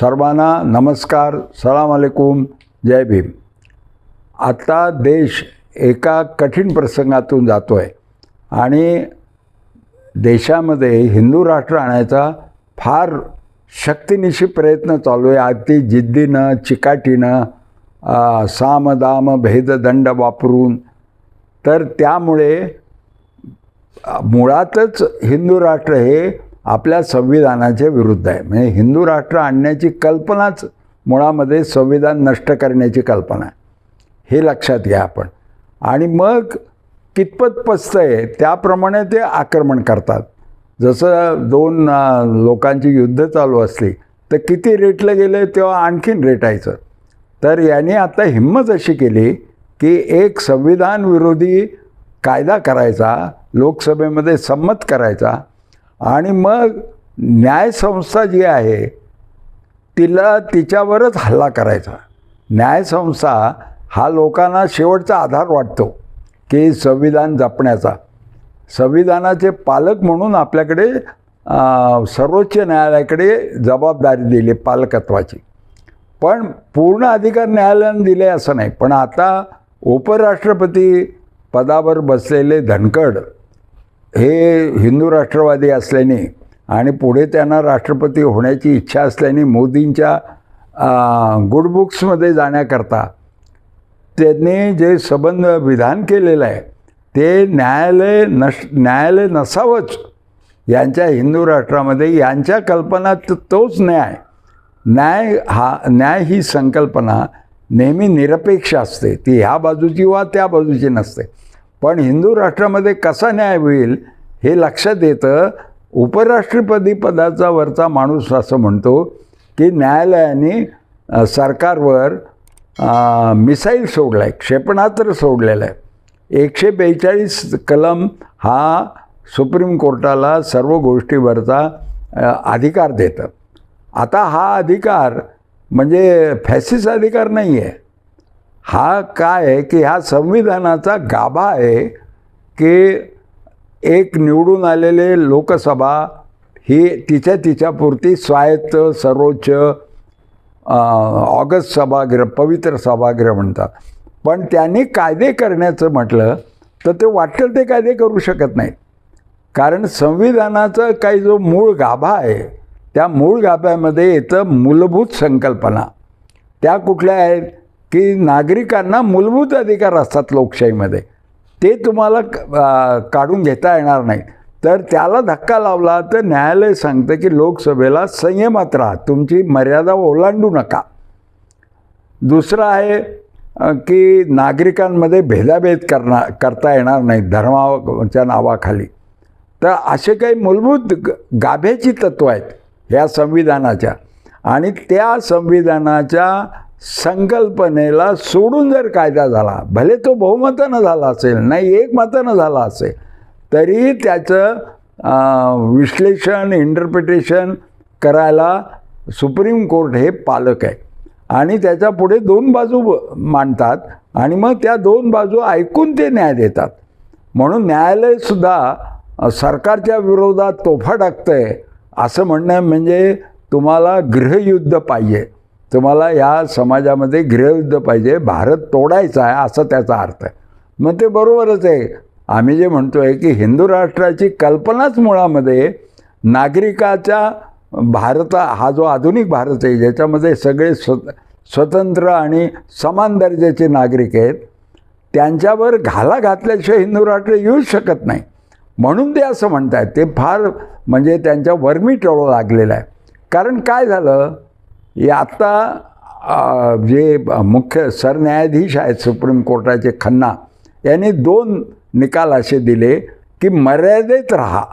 सर्वांना नमस्कार सलाम अलेकुम जय भीम. आता देश एका कठीण प्रसंगातून जातो आहे आणि देशामध्ये हिंदू राष्ट्र आणायचा फार शक्तिनिशी प्रयत्न चालू आहे. अगदी जिद्दीनं चिकाटीनं सामदाम भेददंड वापरून. तर त्यामुळे मुळातच हिंदू राष्ट्र हे आपल्या संविधानाच्या विरुद्ध आहे. म्हणजे हिंदू राष्ट्र आणण्याची कल्पनाच मुळामध्ये संविधान नष्ट करण्याची कल्पना आहे. हे लक्षात घ्या आपण. आणि मग कितपत पस्त आहे त्याप्रमाणे ते आक्रमण करतात. जसं दोन लोकांची युद्ध चालू असली तर किती रेटलं गेलं तेव्हा आणखीन रेटायचं. तर यांनी आता हिंमत अशी केली की एक संविधान विरोधी कायदा करायचा लोकसभेमध्ये संमत करायचा आणि मग न्यायसंस्था जी आहे तिला तिच्यावरच हल्ला करायचा. न्यायसंस्था हा लोकांना शेवटचा आधार वाटतो की संविधान जपण्याचा. संविधानाचे पालक म्हणून आपल्याकडे सर्वोच्च न्यायालयाकडे जबाबदारी दिली पालकत्वाची. पण पूर्ण अधिकार न्यायालयानं दिले असं नाही. पण आता उपराष्ट्रपती पदावर बसलेले धनखड हे हिंदू राष्ट्रवादी असल्याने आणि पुढे त्यांना राष्ट्रपती होण्याची इच्छा असल्याने मोदींच्या गुडबुक्समध्ये जाण्याकरता त्यांनी जे संबंध विधान केलेलं आहे ते न्यायालय नश न्यायालय नसावंच. यांच्या हिंदू राष्ट्रामध्ये यांच्या कल्पनात तोच न्याय. न्याय हा न्याय ही संकल्पना नेहमी निरपेक्ष असते. ती ह्या बाजूची वा त्या बाजूची नसते. पण हिंदू राष्ट्रामध्ये कसा न्याय होईल हे लक्षात येतं. उपराष्ट्रपती पदाचा वरचा माणूस असं म्हणतो की न्यायालयाने सरकारवर मिसाईल सोडला आहे क्षेपणास्त्र सोडलेलं आहे एकशे बेचाळीस कलम हा सुप्रीम कोर्टाला सर्व गोष्टीवरचा अधिकार देतं. आता हा अधिकार म्हणजे फॅसिस अधिकार नाही आहे हा काय आहे की ह्या संविधानाचा गाभा आहे की एक निवडून आलेले लोकसभा ही तिच्या तिच्यापुरती स्वायत्त सर्वोच्च ऑगस्ट सभागृह पवित्र सभागृह म्हणतात. पण त्यांनी कायदे करण्याचं म्हटलं तर ते वाटेल ते कायदे करू शकत नाहीत. कारण संविधानाचा काही जो मूळ गाभा आहे त्या मूळ गाभ्यामध्ये येतं मूलभूत संकल्पना. त्या कुठल्या आहेत? की नागरिकांना मूलभूत अधिकार असतात लोकशाहीमध्ये. ते तुम्हाला क- काढून घेता येणार नाही. तर त्याला धक्का लावला तर न्यायालय सांगतं की लोकसभेला संयमात राहा. तुमची मर्यादा ओलांडू नका. दुसरं आहे की नागरिकांमध्ये भेदाभेद करणार करता येणार नाही धर्माच्या नावाखाली. तर असे काही मूलभूत ग- गाभ्याची तत्त्व आहेत ह्या संविधानाच्या. आणि त्या संविधानाच्या संकल्पनेला सोडून जर कायदा झाला भले तो बहुमतानं झाला असेल नाही एक मतानं झाला असेल तरी त्याचं विश्लेषण इंटरप्रिटेशन करायला सुप्रीम कोर्ट हे पालक आहे. आणि त्याच्या पुढे दोन बाजू ब- मांडतात आणि मग त्या दोन बाजू ऐकून ते न्याय देतात. म्हणून न्यायालयसुद्धा सरकारच्या विरोधात तोफा टाकतं आहे असं म्हणणं म्हणजे तुम्हाला गृहयुद्ध पाहिजे. तुम्हाला या समाजामध्ये गृहयुद्ध पाहिजे भारत तोडायचा आहे असं त्याचा अर्थ आहे. मग ते बरोबरच आहे. आम्ही जे म्हणतो आहे की हिंदू राष्ट्राची कल्पनाच मुळामध्ये नागरिकाच्या भारत हा जो आधुनिक भारत आहे ज्याच्यामध्ये सगळे स्व स्वतंत्र आणि समान दर्जाचे नागरिक आहेत त्यांच्यावर घाला घातल्याशिवाय हिंदू राष्ट्र येऊच शकत नाही. म्हणून ते असं म्हणत आहेत ते फार म्हणजे त्यांच्या वर्मी टळू लागलेलं आहे. कारण काय झालं? हे आत्ता जे मुख्य सरन्यायाधीश आहेत सुप्रीम कोर्टाचे खन्ना यांनी दोन निकाल असे दिले की मर्यादेत राहा.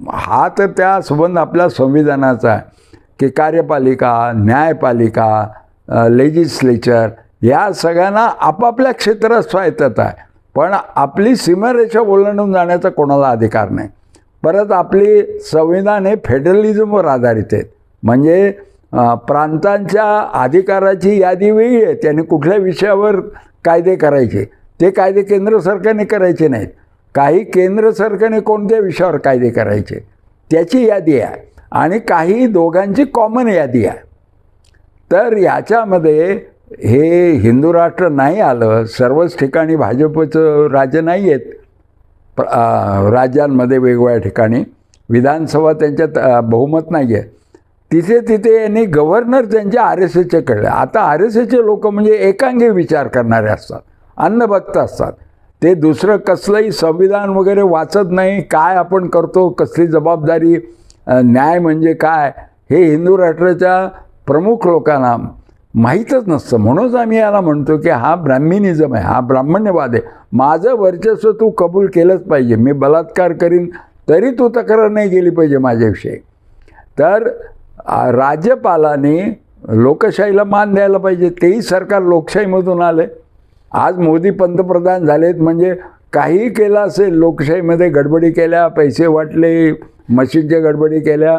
हा तर त्या संबंध आपल्या संविधानाचा आहे की कार्यपालिका न्यायपालिका लेजिस्लेचर या सगळ्यांना आपापल्या क्षेत्रात स्वायत्तता आहे. पण आपली सीमारेषा ओलांडून जाण्याचा कोणाला अधिकार नाही. परत आपली संविधान हे फेडरलिझमवर आधारित आहेत. म्हणजे प्रांतांच्या अधिकाराची यादी वेगळी आहे. त्याने कुठल्या विषयावर कायदे करायचे? ते कायदे केंद्र सरकारने करायचे नाहीत. काही केंद्र सरकारने कोणत्या विषयावर कायदे करायचे? त्याची यादी आहे. आणि काही दोघांची कॉमन यादी आहे. तर याच्यामध्ये हे हिंदू राष्ट्र नाही आलं. सर्वच ठिकाणी भाजपचं राज्य नाही आहेत. राज्यांमध्ये वेगवेगळ्या ठिकाणी. विधानसभा त्यांच्यात बहुमत नाही आहे. तिथे तिथे यांनी गव्हर्नर त्यांचे आर एस एचे कळले आता आर एस एचे लोक म्हणजे एकांगी विचार करणारे असतात अन्नभक्त असतात. ते दुसरं कसलंही संविधान वगैरे वाचत नाही काय आपण करतो कसली जबाबदारी न्याय म्हणजे काय हे हिंदू राष्ट्राच्या प्रमुख लोकांना माहीतच नसतं. म्हणूनच आम्ही याला म्हणतो की हा ब्राह्मिनिझम आहे हा ब्राह्मण्यवाद आहे. माझं वर्चस्व तू कबूल केलंच पाहिजे. मी बलात्कार करीन तरी तू तक्रार नाही केली पाहिजे माझ्याविषयी. तर राज्यपालाने लोकशाहीला मान द्यायला पाहिजे. तेही सरकार लोकशाहीमधून आले आज मोदी पंतप्रधान झालेत म्हणजे काहीही केलं असेल लोकशाहीमध्ये गडबडी केल्या पैसे वाटले मशीनच्या गडबडी केल्या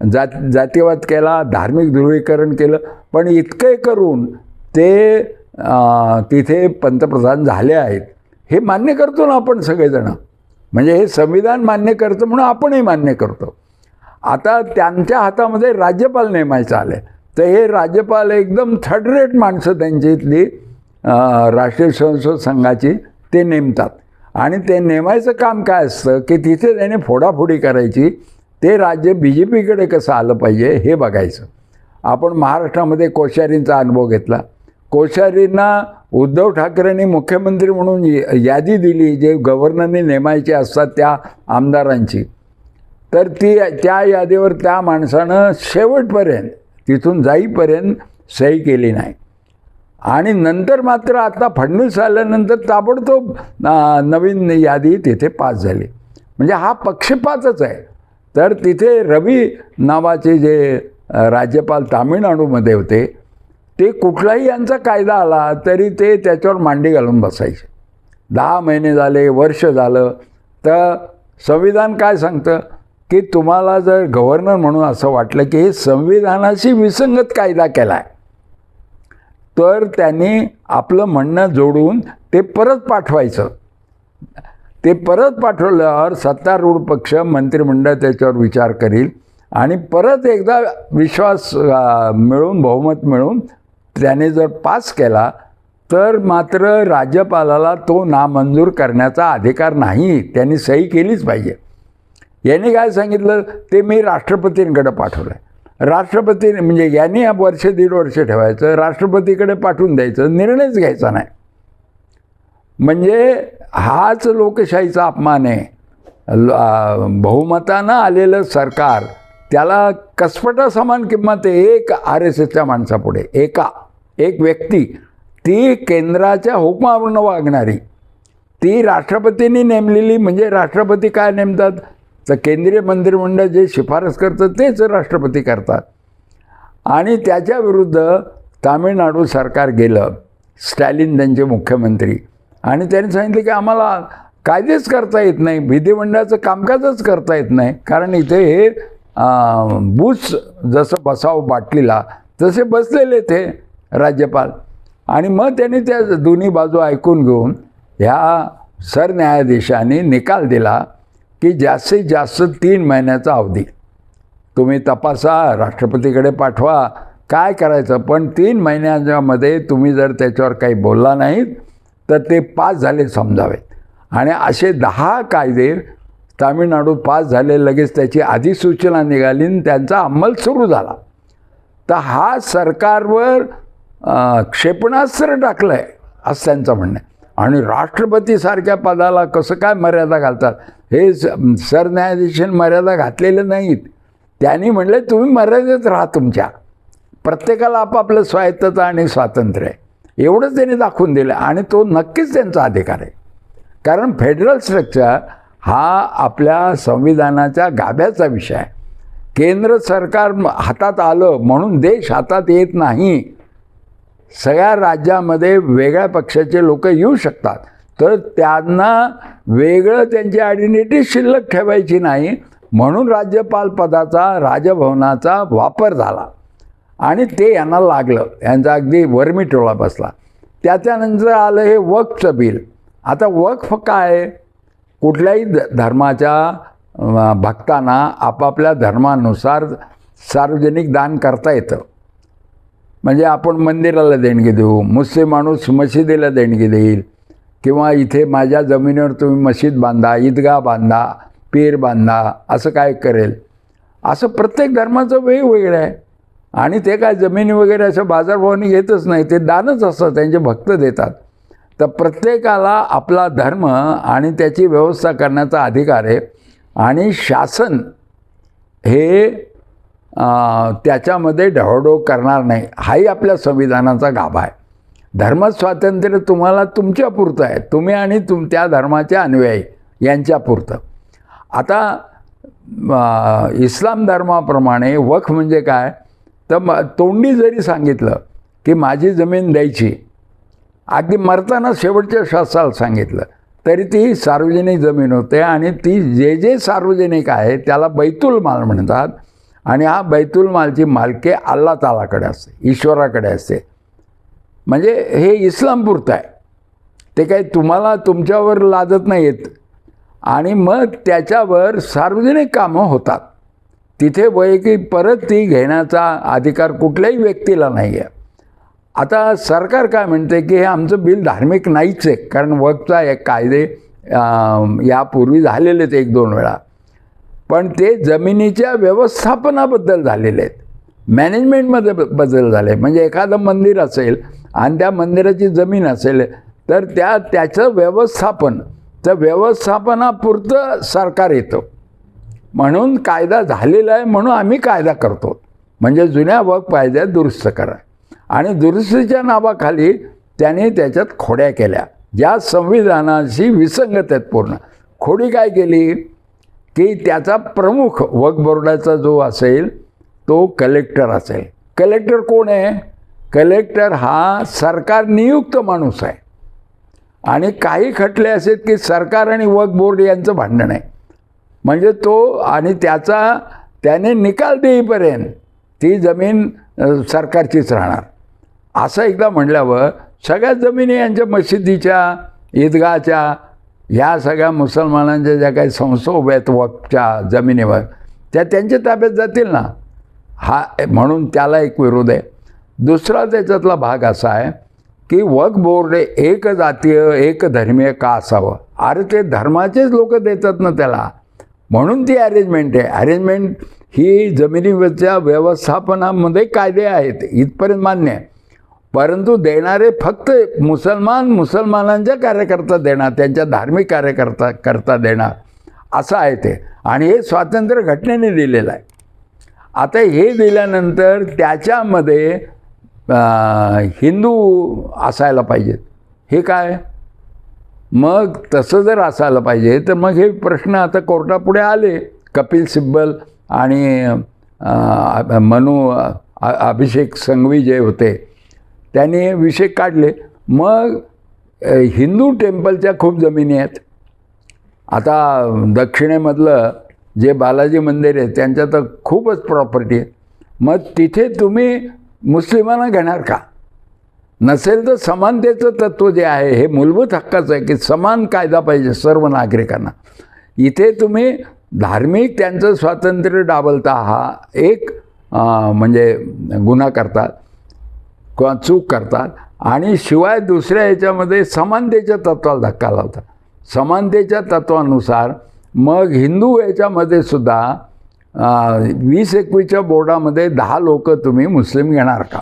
जात जातीवाद केला धार्मिक ध्रुवीकरण केलं. पण इतकं करून ते तिथे पंतप्रधान झाले आहेत. हे मान्य करतो ना आपण सगळेजणं. म्हणजे हे संविधान मान्य करतं म्हणून आपणही मान्य करतो. आता त्यांच्या हातामध्ये राज्यपाल नेमायचं आलं तर हे राज्यपाल एकदम थर्ड रेट माणसं त्यांची इथली राष्ट्रीय स्वयंसेवक संघाची ते नेमतात. आणि ते नेमायचं काम काय असतं की तिथे त्याने फोडाफोडी करायची ते राज्य बी जे पीकडे कसं आलं पाहिजे हे बघायचं. आपण महाराष्ट्रामध्ये कोश्यारींचा अनुभव घेतला. कोश्यारींना उद्धव ठाकरेंनी मुख्यमंत्री म्हणून यादी दिली जे गव्हर्नरने नेमायचे असतात त्या आमदारांची. तर ती त्या यादीवर त्या माणसानं शेवटपर्यंत तिथून जाईपर्यंत सही केली नाही. आणि नंतर मात्र आता फडणवीस आल्यानंतर ताबडतोब नवीन यादी तिथे पास झाली. म्हणजे हा पक्षपातच आहे. तर तिथे रवी नावाचे जे राज्यपाल तामिळनाडूमध्ये होते ते कुठलाही यांचा कायदा आला तरी ते त्याच्यावर मांडी घालून बसायचे. दहा महिने झाले वर्ष झालं तर संविधान काय सांगतं? की तुम्हाला जर गव्हर्नर म्हणून असं वाटलं की संविधानाशी विसंगत कायदा केला आहे तर त्यांनी आपलं म्हणणं जोडून ते परत पाठवायचं. ते परत पाठवल्यावर सत्तारूढ पक्ष मंत्रिमंडळ त्याच्यावर विचार करील आणि परत एकदा विश्वास मिळून बहुमत मिळून त्याने जर पास केला तर मात्र राज्यपालाला तो नामंजूर करण्याचा अधिकार नाही. त्यांनी सही केलीच पाहिजे. यांनी काय सांगितलं? ते मी राष्ट्रपतींकडे पाठवलं आहे राष्ट्रपती म्हणजे यांनी हा वर्ष दीड वर्ष ठेवायचं राष्ट्रपतीकडे पाठवून द्यायचं निर्णयच घ्यायचा नाही. म्हणजे हाच लोकशाहीचा अपमान आहे. ल- बहुमतानं आलेलं सरकार त्याला कसपटा समान किंमत आहे एक आर एस एसच्या माणसापुढे. एका एक व्यक्ती ती केंद्राच्या हुकमावरून वागणारी. ती राष्ट्रपतींनी नेमलेली म्हणजे राष्ट्रपती काय नेमतात? तर केंद्रीय मंत्रिमंडळ जे शिफारस करतं तेच राष्ट्रपती करतात. आणि त्याच्या विरुद्ध तामिळनाडू सरकार गेलं. स्टॅलिन त्यांचे मुख्यमंत्री. आणि त्यांनी सांगितलं की आम्हाला कायदेच करता येत नाही. विधिमंडळाचं कामकाजच करता येत नाही. कारण इथे हे बूस जसं बसावं बाटलीला तसे बसलेले ते राज्यपाल. आणि मग त्यांनी त्या दोन्ही बाजू ऐकून घेऊन ह्या सरन्यायाधीशाने निकाल दिला. की जास्तीत जास्त तीन महिन्याचा अवधी. तुम्ही तपासा राष्ट्रपतीकडे पाठवा काय करायचं? पण तीन महिन्याच्यामध्ये तुम्ही जर त्याच्यावर काही बोलला नाहीत तर ते पास झाले समजावेत. आणि असे दहा कायदे तामिळनाडूत पास झाले लगेच त्याची अधिसूचना निघाली आणि त्यांचा अंमल सुरू झाला. तर हा सरकारवर क्षेपणास्त्र टाकलं आहे असं त्यांचं म्हणणं आहे. आणि राष्ट्रपतीसारख्या पदाला कसं काय मर्यादा घालतात? हे स- सरन्यायाधीशांनी मर्यादा घातलेल्या नाहीत. त्यांनी म्हणले तुम्ही मर्यादेत राहा तुमच्या. प्रत्येकाला आपापलं स्वायत्तता आणि स्वातंत्र्य आहे. एवढंच त्यांनी दाखवून दिलं आणि तो नक्कीच त्यांचा अधिकार आहे. कारण फेडरल स्ट्रक्चर हा आपल्या संविधानाच्या गाभ्याचा विषय आहे. केंद्र सरकार हातात आलं म्हणून देश हातात येत नाही. सगळ्या राज्यामध्ये वेगळ्या पक्षाचे लोक येऊ शकतात. तर त्यांना वेगळं त्यांची आयडेंटिटी शिल्लक ठेवायची नाही. म्हणून राज्यपाल पदाचा राजभवनाचा वापर झाला. आणि ते यांना लागलं. यांचा अगदी वर्मिटोळा बसला. त्याच्यानंतर आलं हे वक्फचं बिल. आता वक्फ काय? आहे? कुठल्याही ध धर्माच्या भक्तांना आपापल्या धर्मानुसार सार्वजनिक दान करता येतं. म्हणजे आपण मंदिराला देणगी देऊ मुस्लिम माणूस मशिदीला देणगी देईल किंवा इथे माझ्या जमिनीवर तुम्ही मशीद बांधा ईदगाह बांधा पीर बांधा असं काय करेल? असं प्रत्येक धर्माचं वेगवेगळं आहे. आणि ते काय जमिनी वगैरे असं बाजारभावाने घेतच नाही ते दानच असतं त्यांचे भक्त देतात. तर प्रत्येकाला आपला धर्म आणि त्याची व्यवस्था करण्याचा अधिकार आहे. आणि शासन हे त्याच्यामध्ये ढवळढोळ करणार नाही. हाही आपल्या संविधानाचा गाभा आहे. धर्मस्वातंत्र्य तुम्हाला तुमच्यापुरतं आहे. तुम्ही आणि तुम त्या धर्माचे अनुयायी यांच्यापुरतं आता इस्लाम धर्माप्रमाणे वख म्हणजे काय? तर म तोंडी जरी सांगितलं की माझी जमीन द्यायची अगदी मरताना शेवटच्या श्वासाला सांगितलं तरी ती सार्वजनिक जमीन होते आणि ती जे जे सार्वजनिक आहे त्याला बैतुल माल म्हणतात आणि हा बैतुल मालची मालकी अल्ला तालाकडे असते ईश्वराकडे असते. म्हणजे हे इस्लामपुरतं आहे. ते काही तुम्हाला तुमच्यावर लादत नाही येत आणि मग त्याच्यावर सार्वजनिक कामं होतात. तिथे वैयक्तिक परत ती घेण्याचा अधिकार कुठल्याही व्यक्तीला नाही आहे आता सरकार काय म्हणते की हे आमचं बिल धार्मिक नाहीच आहे. कारण वक्तचा एक कायदे यापूर्वी झालेले आहेत एक दोन वेळा. पण ते जमिनीच्या व्यवस्थापनाबद्दल झालेले आहेत. मॅनेजमेंटमध्ये ब- बदल झाले. म्हणजे एखादं मंदिर असेल आणि त्या मंदिराची जमीन असेल तर त्या त्याचं व्यवस्थापन त्या व्यवस्थापनापुरतं सरकार येतं. म्हणून कायदा झालेला आहे म्हणून आम्ही कायदा करतो. म्हणजे जुन्या वक कायद्यात दुरुस्त करा. आणि दुरुस्तीच्या नावाखाली त्याने त्याच्यात खोड्या केल्या. ज्या संविधानाशी विसंगत आहेत पूर्ण. खोडी काय केली? की त्याचा प्रमुख वक बोर्डाचा जो असेल तो कलेक्टर असेल. कलेक्टर कोण आहे? कलेक्टर हा सरकार नियुक्त माणूस आहे. आणि काही खटले असे आहेत की सरकार आणि वक बोर्ड यांचं भांडण आहे. म्हणजे तो आणि त्याचा त्याने निकाल देईपर्यंत ती जमीन सरकारचीच राहणार. असं एकदा म्हटल्यावर सगळ्या जमिनी यांच्या मशिदीच्या ईदगाच्या ह्या सगळ्या मुसलमानांच्या ज्या काही संस्था उभ्या आहेत वकच्या जमिनीवर त्या त्यांच्या ताब्यात जातील ना? हा म्हणून त्याला एक विरोध आहे. दुसरा त्याच्यातला भाग असा आहे की वक बोर्ड एक जातीय एक धर्मीय का असावं? अरे ते धर्माचेच लोक देतात ना त्याला. म्हणून ती अरेंजमेंट आहे. अरेंजमेंट ही जमिनीवरच्या व्यवस्थापनामध्ये कायदे आहेत इथपर्यंत मान्य आहे. परंतु देणारे फक्त मुसलमान मुसलमानांच्या कार्यकर्ता देणार त्यांच्या धार्मिक कार्यकर्ता करता देणार. असं आहे ते. आणि हे स्वातंत्र्य घटनेने दिलेलं आहे. आता हे दिल्यानंतर त्याच्यामध्ये हिंदू असायला पाहिजेत. हे काय? मग तसं जर असायला पाहिजे तर मग हे प्रश्न आता कोर्टापुढे आले. कपिल सिब्बल आणि मनू अभिषेक संघवी जे होते त्यांनी विषय काढले. मग हिंदू टेम्पलच्या खूप जमिनी आहेत. आता दक्षिणेमधलं जे बालाजी मंदिर आहे त्यांच्या तर खूपच प्रॉपर्टी आहे. मग तिथे तुम्ही मुस्लिमांना घेणार का? नसेल तर समानतेचं तत्त्व जे आहे हे मूलभूत हक्काचं आहे की समान कायदा पाहिजे सर्व नागरिकांना. इथे तुम्ही धार्मिक त्यांचं स्वातंत्र्य डाबलता हा एक म्हणजे गुन्हा करतात किंवा चूक करतात आणि शिवाय दुसऱ्या याच्यामध्ये समानतेच्या तत्वाला धक्का लावतात. समानतेच्या तत्वानुसार मग हिंदू याच्यामध्ये सुद्धा वीस एकवीसच्या बोर्डामध्ये दहा लोक तुम्ही मुस्लिम घेणार का?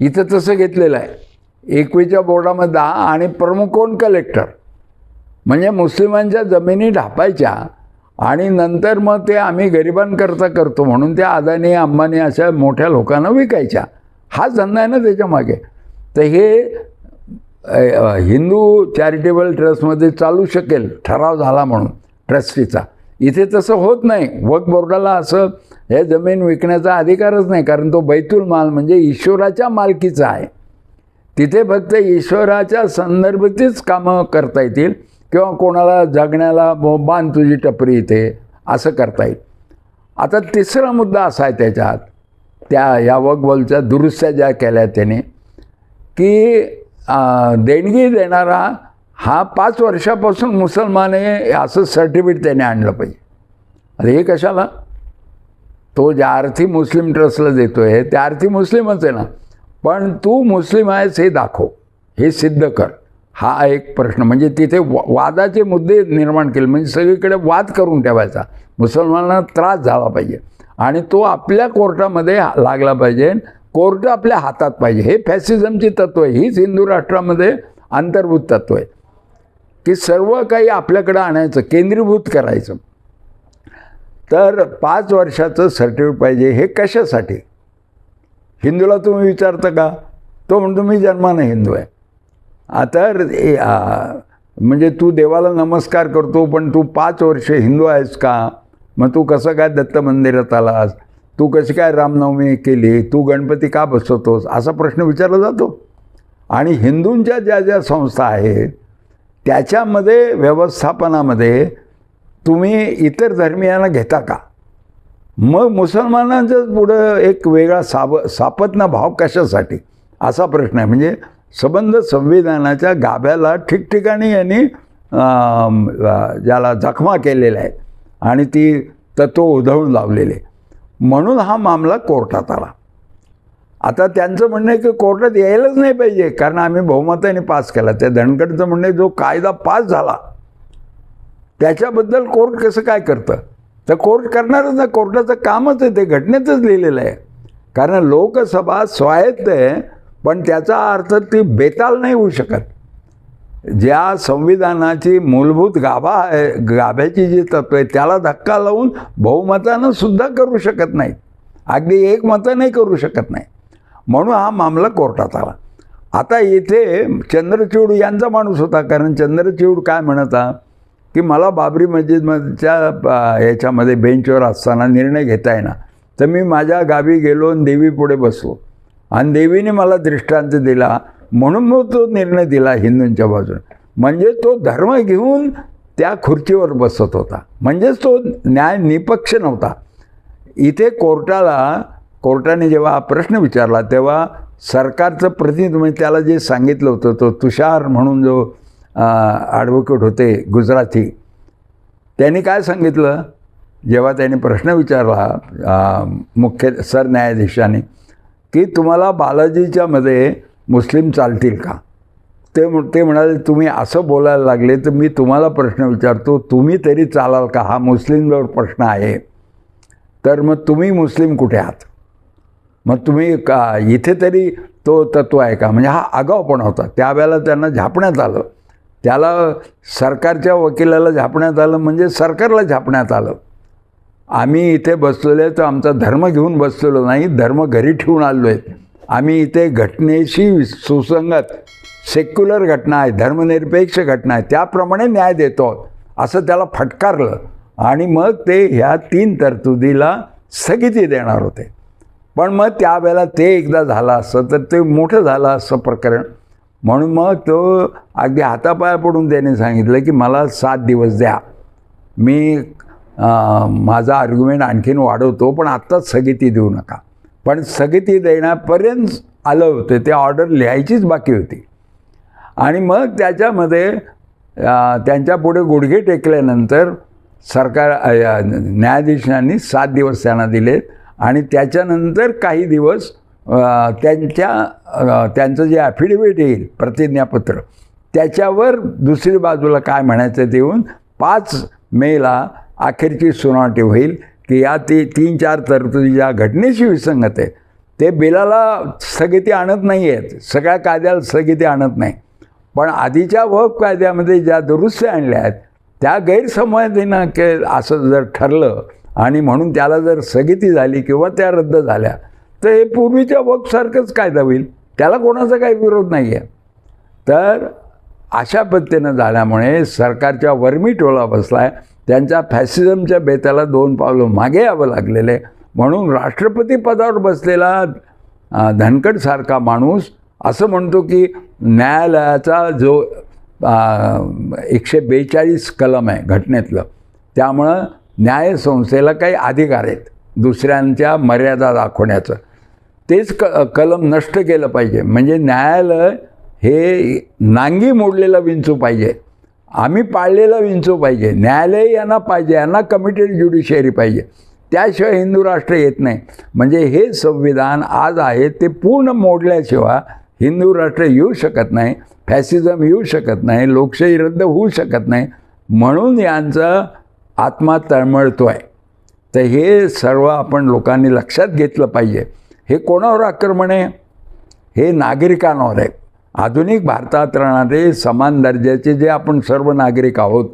इथं तसं घेतलेलं आहे. एकवीसच्या बोर्डामध्ये दहा आणि प्रमुख कोण? कलेक्टर. म्हणजे मुस्लिमांच्या जमिनी ढापायच्या आणि नंतर मग ते आम्ही गरिबांकरता करतो म्हणून त्या अदानी अंबानी अशा मोठ्या लोकांना विकायच्या. हा धंदा आहे ना त्याच्यामागे तर हे हिंदू चॅरिटेबल ट्रस्टमध्ये चालू शकेल. ठराव झाला म्हणून ट्रस्टीचा. इथे तसं होत नाही. वक बोर्डाला असं हे जमीन विकण्याचा अधिकारच नाही कारण तो बैतुल माल म्हणजे ईश्वराच्या मालकीचा आहे. तिथे फक्त ईश्वराच्या संदर्भातीच कामं करता येतील किंवा कोणाला जगण्याला ब- बांध तुझी टपरी इथे असं करता येईल. आता तिसरा मुद्दा असा आहे त्याच्यात त्या या वकबॉलच्या दुरुस्त्या ज्या केल्या त्याने की देणगी देणारा हा पाच वर्षापासून मुसलमान आहे असं सर्टिफिकेट त्याने आणलं पाहिजे. अरे हे कशाला? तो ज्या अर्थी मुस्लिम ट्रस्टला देतो आहे त्या अर्थी मुस्लिमच आहे ना. पण तू मुस्लिम आहेस हे दाखव हे सिद्ध कर. हा एक प्रश्न म्हणजे तिथे वा वादाचे मुद्दे निर्माण केले म्हणजे सगळीकडे वाद करून ठेवायचा. मुसलमानांना त्रास झाला पाहिजे आणि तो आपल्या कोर्टामध्ये लागला पाहिजे. कोर्ट आपल्या हातात पाहिजे. हे फॅसिझमची तत्व आहे हीच हिंदू राष्ट्रामध्ये अंतर्भूत तत्व आहे. की सर्व काही आपल्याकडं आणायचं केंद्रीभूत करायचं. तर पाच वर्षाचं सर्टिफिकेट पाहिजे हे कशासाठी? हिंदूला तुम्ही विचारता का? तो म्हणतो मी जन्मानं हिंदू आहे. आता म्हणजे तू देवाला नमस्कार करतो पण तू पाच वर्ष हिंदू आहेस का? मग तू कसं काय दत्त मंदिरात आलास? तू कशी काय रामनवमी केली? तू गणपती का बसवतोस? असा प्रश्न विचारला जातो. आणि हिंदूंच्या ज्या ज्या संस्था आहेत त्याच्यामध्ये व्यवस्थापनामध्ये तुम्ही इतर धर्मियांना घेता का? मग मुसलमानांचं पुढं एक वेगळा साब सापत्न भाव कशासाठी? असा प्रश्न आहे. म्हणजे संबंध संविधानाच्या गाभ्याला ठिकठिकाणी यांनी ज्याला जखमा केलेल्या आहेत आणि ती तत्व उधळून लावलेले म्हणून हा मामला कोर्टात आला. आता त्यांचं म्हणणं आहे की कोर्टात यायलाच नाही पाहिजे. कारण आम्ही बहुमताने पास केला. त्या धनगडचं म्हणणं जो कायदा पास झाला त्याच्याबद्दल कोर्ट कसं काय करतं? तर कोर्ट करणारच ना कोर्टाचं कामच आहे ते घटनेतच लिहिलेलं आहे. कारण लोकसभा स्वायत्त आहे पण त्याचा अर्थ ती बेताल नाही होऊ शकत. ज्या संविधानाची मूलभूत गाभा आहे गाभ्याची जी तत्व आहे त्याला धक्का लावून बहुमतानं सुद्धा करू शकत नाहीत. अगदी एक मतं नाही करू शकत नाही म्हणून हा मामला कोर्टात आला. आता इथे चंद्रचूड यांचा माणूस होता कारण चंद्रचूड काय म्हणता की मला बाबरी मस्जिदमधच्या याच्यामध्ये बेंचवर असताना निर्णय घेता येणार तर मी माझ्या गावी गेलो आणि देवीपुढे बसलो. आणि देवीने मला दृष्टांत दिला म्हणून मग तो निर्णय दिला हिंदूंच्या बाजूने. म्हणजे तो धर्म घेऊन त्या खुर्चीवर बसत होता. म्हणजेच तो न्याय निपक्ष नव्हता. इथे कोर्टाला कोर्टाने जेव्हा हा प्रश्न विचारला तेव्हा सरकारचं प्रतिनिधी म्हणजे त्याला जे सांगितलं होतं तो तुषार म्हणून जो ॲडव्होकेट होते गुजराती त्यांनी काय सांगितलं? जेव्हा त्यांनी प्रश्न विचारला मुख्य सरन्यायाधीशाने की तुम्हाला बालाजीच्यामध्ये मुस्लिम चालतील का? ते ते म्हणाले तुम्ही असं बोलायला लागले तर मी तुम्हाला प्रश्न विचारतो तुम्ही तरी चालाल का? हा मुस्लिमजवळ प्रश्न आहे. तर मग तुम्ही मुस्लिम कुठे आहात? मग तुम्ही का इथे तरी तो तत्व आहे का? म्हणजे हा आगावपणा होता. त्यावेळेला त्यांना झापण्यात आलं. त्याला सरकारच्या वकिलाला झापण्यात आलं म्हणजे सरकारला झापण्यात आलं. आम्ही इथे बसलेलो आहे तर आमचा धर्म घेऊन बसलेलो नाही धर्म घरी ठेवून आलो आहे. आम्ही इथे घटनेशी सुसंगत सेक्युलर घटना आहे धर्मनिरपेक्ष घटना आहे त्याप्रमाणे न्याय देतो आहोत असं त्याला फटकारलं. आणि मग ते ह्या तीन तरतुदीला स्थगिती देणार होते. पण मग त्यावेळेला ते एकदा झालं असतं तर ते मोठं झालं असतं प्रकरण. म्हणून मग तो अगदी हातापाया पडून त्याने सांगितलं की मला सात दिवस द्या. मी माझा आर्ग्युमेंट आणखीन वाढवतो पण आत्ताच स्थगिती देऊ नका. पण स्थगिती देण्यापर्यंत आलं होतं ते ऑर्डर लिहायचीच बाकी होती. आणि मग त्याच्यामध्ये त्यांच्या पुढे गुडघे टेकल्यानंतर सरकार न्यायाधीशांनी सात दिवस त्यांना दिलेत. आणि त्याच्यानंतर काही दिवस त्यांच्या त्यांचं जे ॲफिडेविट येईल प्रतिज्ञापत्र त्याच्यावर दुसरी बाजूला काय म्हणायचं ते येऊन पाच मेला अखेरची सुनावटी होईल की या ती तीन चार तरतुदी ज्या घटनेशी विसंगत आहे ते बिलाला स्थगिती आणत नाही आहेत सगळ्या कायद्याला स्थगिती आणत नाही. पण आधीच्या वक कायद्यामध्ये ज्या दुरुस्त्या आणल्या आहेत त्या गैरसंवादीनं के असं जर ठरलं आणि म्हणून त्याला जर स्थगिती झाली किंवा त्या रद्द झाल्या तर हे पूर्वीच्या वकसारखंच कायदा होईल. त्याला कोणाचा काही विरोध नाही आहे तर अशा पद्धतीनं झाल्यामुळे सरकारच्या वर्मी टोळा बसला आहे त्यांच्या फॅसिझमच्या बेताला दोन पावलं मागे यावं लागलेलं. आहे म्हणून राष्ट्रपती पदावर बसलेला धनकडसारखा माणूस असं म्हणतो की न्यायालयाचा जो एकशे बेचाळीस कलम आहे घटनेतलं त्यामुळं न्यायसंस्थेला काही अधिकार आहेत. दुसऱ्यांच्या मर्यादा दाखवण्याचं. तेच क कलम नष्ट केलं पाहिजे. म्हणजे न्यायालय हे नांगी मोडलेला विंचू पाहिजे. आम्ही पाळलेला विंचू पाहिजे. न्यायालय यांना पाहिजे. यांना कमिटेड ज्युडिशियरी पाहिजे. त्याशिवाय हिंदू राष्ट्र येत नाही. म्हणजे हे संविधान आज आहे ते पूर्ण मोडल्याशिवाय हिंदू राष्ट्र येऊ शकत नाही फॅसिझम येऊ शकत नाही लोकशाही रद्द होऊ शकत नाही. म्हणून यांचं आत्मा तळमळतो आहे तर हे सर्व आपण लोकांनी लक्षात घेतलं पाहिजे. हे कोणावर आक्रमण आहे? हे नागरिकांवर आहे. आधुनिक भारतात राहणारे समान दर्जाचे जे आपण सर्व नागरिक आहोत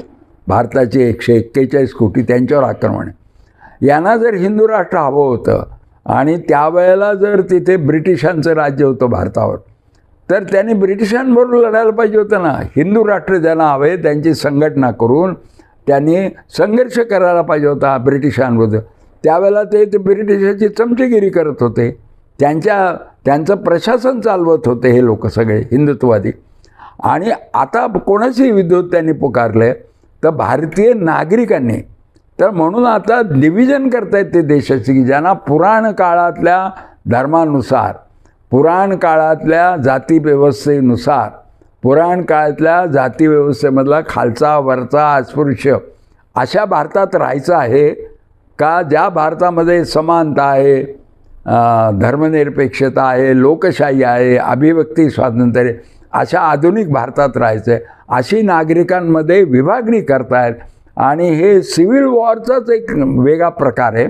भारताचे एकशे एक्केचाळीस कोटी त्यांच्यावर आक्रमण आहे. यांना जर हिंदू राष्ट्र हवं होतं आणि त्यावेळेला जर तिथे ब्रिटिशांचं राज्य होतं भारतावर तर त्यांनी ब्रिटिशांबरोबर लढायला पाहिजे होतं ना. हिंदू राष्ट्र ज्यांना हवे त्यांची संघटना करून त्यांनी संघर्ष करायला पाहिजे होता ब्रिटिशांविरुद्ध. त्यावेळेला ते ते ब्रिटिशाची चमचेगिरी करत होते. त्यांच्या त्यांचं प्रशासन चालवत होते हे लोक सगळे हिंदुत्ववादी. आणि आता कोणाशी विद्युत त्यांनी पुकारले तर भारतीय नागरिकांनी. तर म्हणून आता डिव्हिजन करतायत ते देशाची की ज्यांना पुराण काळातल्या धर्मानुसार पुराण काळातल्या जातीव्यवस्थेनुसार पुराण काळातल्या जातीव्यवस्थेमधला खालचा वरचा अस्पृश्य अशा भारतात राहायचं आहे का? ज्या भारतामध्ये समानता आहे धर्मनिरपेक्षता आहे लोकशाही आहे अभिव्यक्ती स्वातंत्र्य अशा आधुनिक भारतात राहायचं आहे अशी नागरिकांमध्ये विभागणी करतायत. आणि हे सिव्हिल वॉरचाच एक वेगळा प्रकार आहे.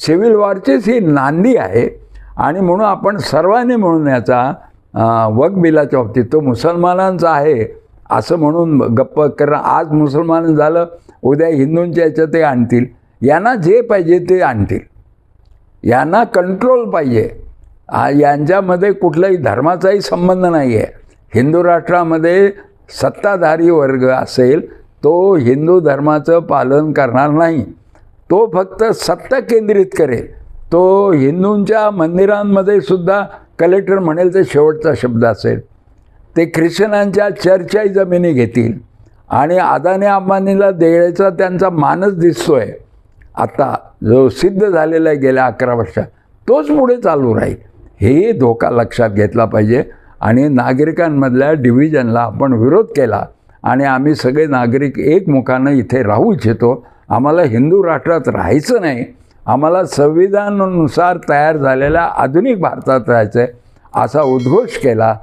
सिव्हिल वॉरचीच ही नांदी आहे. आणि म्हणून आपण सर्वांनी म्हणून याचा वक बिलाच्या बाबतीत तो मुसलमानांचा आहे असं म्हणून गप्प कारण. आज मुसलमान झालं उद्या हिंदूंच्या याच्यात ते आणतील. यांना जे पाहिजे ते आणतील. यांना कंट्रोल पाहिजे. यांच्यामध्ये कुठलाही धर्माचाही संबंध नाही आहे हिंदू राष्ट्रामध्ये सत्ताधारी वर्ग असेल तो हिंदू धर्माचं पालन करणार नाही. तो फक्त सत्ता केंद्रित करेल. तो हिंदूंच्या मंदिरांमध्ये सुद्धा कलेक्टर म्हणेल ते शेवटचा शब्द असेल. ते ख्रिश्चनांच्या चर्चाही जमिनी घेतील. आणि अदानी अंबानीला देण्याचा त्यांचा मानस दिसतोय. आता जो सिद्ध झालेला आहे गेल्या अकरा वर्षात तोच पुढे चालू राहील. हे धोका लक्षात घेतला पाहिजे. आणि नागरिकांमधल्या डिव्हिजनला आपण विरोध केला. आणि आम्ही सगळे नागरिक एकमुखानं इथे राहू इच्छितो. आम्हाला हिंदू राष्ट्रात राहायचं नाही. आम्हाला संविधानानुसार तयार झालेल्या आधुनिक भारतात राहायचं आहे असा उद्घोष केला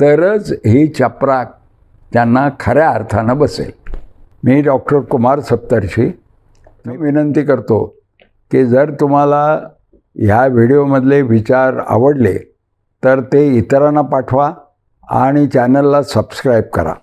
तरच ही चपराक त्यांना खऱ्या अर्थानं बसेल. मी डॉक्टर कुमार सप्तर्षी मी विनंती करतो की जर तुम्हाला ह्या व्हिडिओमधले विचार आवडले तर ते इतरांना पाठवा आणि चॅनलला सबस्क्राईब करा.